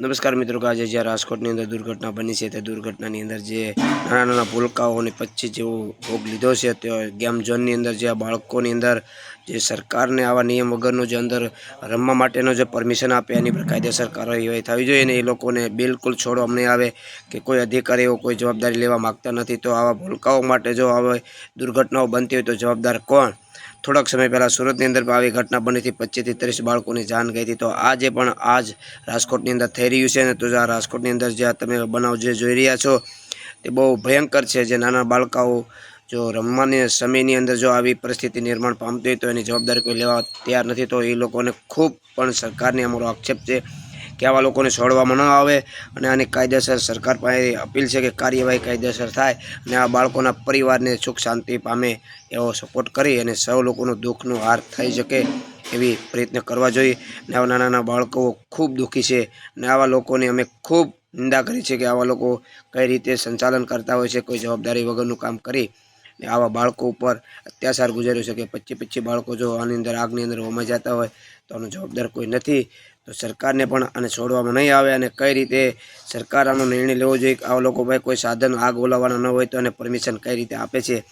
નમસ્કાર મિત્રો આજે જે રાજકોટની અંદર દુર્ઘટના બની છે, તે દુર્ઘટનાની અંદર જે નાના નાના ભૂલકાઓને પચીસ જેવો ભોગ લીધો છે, તે ગેમ ઝોનની અંદર જે બાળકોની અંદર જે સરકારને આવા નિયમ વગરનો જે અંદર રમવા માટેનો જે પરમિશન આપે, એની પર કાયદેસર કાર્યવાહી થવી જોઈએ ને એ લોકોને બિલકુલ છોડો નહીં આવે કે કોઈ અધિકારી એવો કોઈ જવાબદારી લેવા માગતા નથી. તો આવા ભૂલકાઓ માટે જો આવે દુર્ઘટનાઓ બનતી હોય તો જવાબદાર કોણ? થોડાક સમય પહેલાં સુરતની અંદર આવી ઘટના બનીથી પચીસથી ત્રીસ બાળકોની જાન ગઈ હતી. તો આજે પણ આજ રાજકોટની અંદર થઈ રહ્યું છે ને, તો આ રાજકોટની અંદર જે તમે બનાવ જે જોઈ રહ્યા છો, તે બહુ ભયંકર છે. જે નાના બાળકાઓ જો રમવાની સમયની અંદર જો આવી પરિસ્થિતિ નિર્માણ પામતી હોય તો એની જવાબદારી કોઈ લેવા તૈયાર નથી. તો એ લોકોને ખૂબ પણ સરકારની અમારો આક્ષેપ છે. કે આવા લોકોને છોડવામાં ન આવે અને આની કાયદેસર સરકાર પાસે અપીલ છે કે કાર્યવાહી કાયદેસર થાય અને આ બાળકોના પરિવારને સુખ શાંતિ પામે એવો સપોર્ટ કરી અને સૌ લોકોનું દુઃખનું હાર થઈ શકે એવી પ્રયત્ન કરવા જોઈએ. ને આવા નાના નાના બાળકો ખૂબ દુઃખી છે ને આવા લોકોની અમે ખૂબ નિંદા કરી છે કે આવા લોકો કઈ રીતે સંચાલન કરતા હોય છે, કોઈ જવાબદારી વગરનું કામ કરી ને આવા બાળકો ઉપર અત્યાચાર ગુજાર્યો છે કે પચીસ પચીસ બાળકો જો આની અંદર આગની અંદર હોમાઈ જતા હોય તો આનો જવાબદાર કોઈ નથી. તો સરકારને પણ આને છોડવામાં નહીં આવે અને કઈ રીતે સરકાર આનો નિર્ણય લેવો જોઈએ કે આવા લોકો ભાઈ કોઈ સાધન આગ બોલાવવાના ન હોય તો એને પરમિશન કઈ રીતે આપે છે?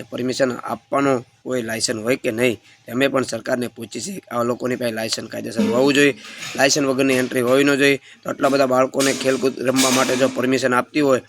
એ પરમિશન આપવાનો કોઈ લાયસન્સ હોય કે નહીં? અમે પણ સરકારને પૂછી છે કે આવા લોકોની પાસે લાયસન્સ કાયદેસર હોવું જોઈએ. લાયસન્સ વગરની એન્ટ્રી હોવી ન જોઈએ. તો આટલા બધા બાળકોને ખેલકૂદ રમવા માટે જો પરમિશન આપતી હોય,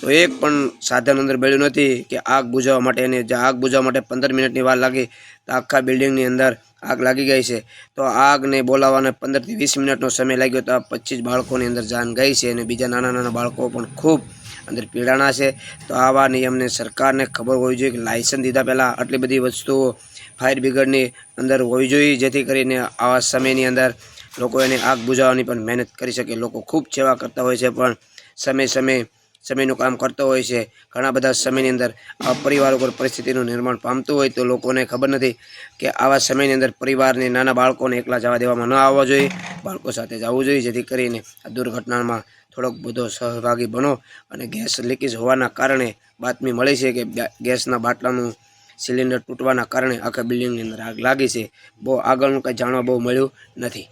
તો એક પણ સાધન અંદર મળ્યું નથી કે આગ બુઝાવવા માટે એને જે આગ બુઝાવવા માટે પંદર મિનિટની વાર લાગી, તો આખા બિલ્ડિંગની અંદર આગ લાગી ગઈ છે. તો આગને બોલાવવાને પંદરથી વીસ મિનિટનો સમય લાગ્યો તો આ પચીસ બાળકોની અંદર જાન ગઈ છે અને બીજા નાના નાના બાળકો પણ ખૂબ અંદર પીડાણા છે. તો આવા નિયમને સરકારને ખબર હોવી જોઈએ કે લાયસન્સ દીધા પહેલાં આટલી બધી વસ્તુઓ ફાયર બ્રિગેડની અંદર હોવી જોઈએ, જેથી કરીને આવા સમયની અંદર લોકો એને આગ બુઝાવવાની પણ મહેનત કરી શકે. લોકો ખૂબ સેવા કરતા હોય છે, પણ સમય સમય સમયનું કામ કરતો હોય છે. ઘણા બધા સમયની અંદર આ પરિવાર ઉપર પરિસ્થિતિનું નિર્માણ પામતું હોય તો લોકોને ખબર નથી કે આવા સમયની અંદર પરિવારને નાના બાળકોને એકલા જવા દેવામાં ન આવવા જોઈએ. બાળકો સાથે જવું જોઈએ, જેથી કરીને આ દુર્ઘટનામાં થોડોક બધો સહભાગી બનો અને ગેસ લીકેજ હોવાના કારણે બાતમી મળી છે કે ગેસના બાટલાનું સિલિન્ડર તૂટવાના કારણે આખા બિલ્ડિંગની અંદર આગ લાગી છે. બહુ આગળનું કંઈ જાણવા બહુ મળ્યું નથી.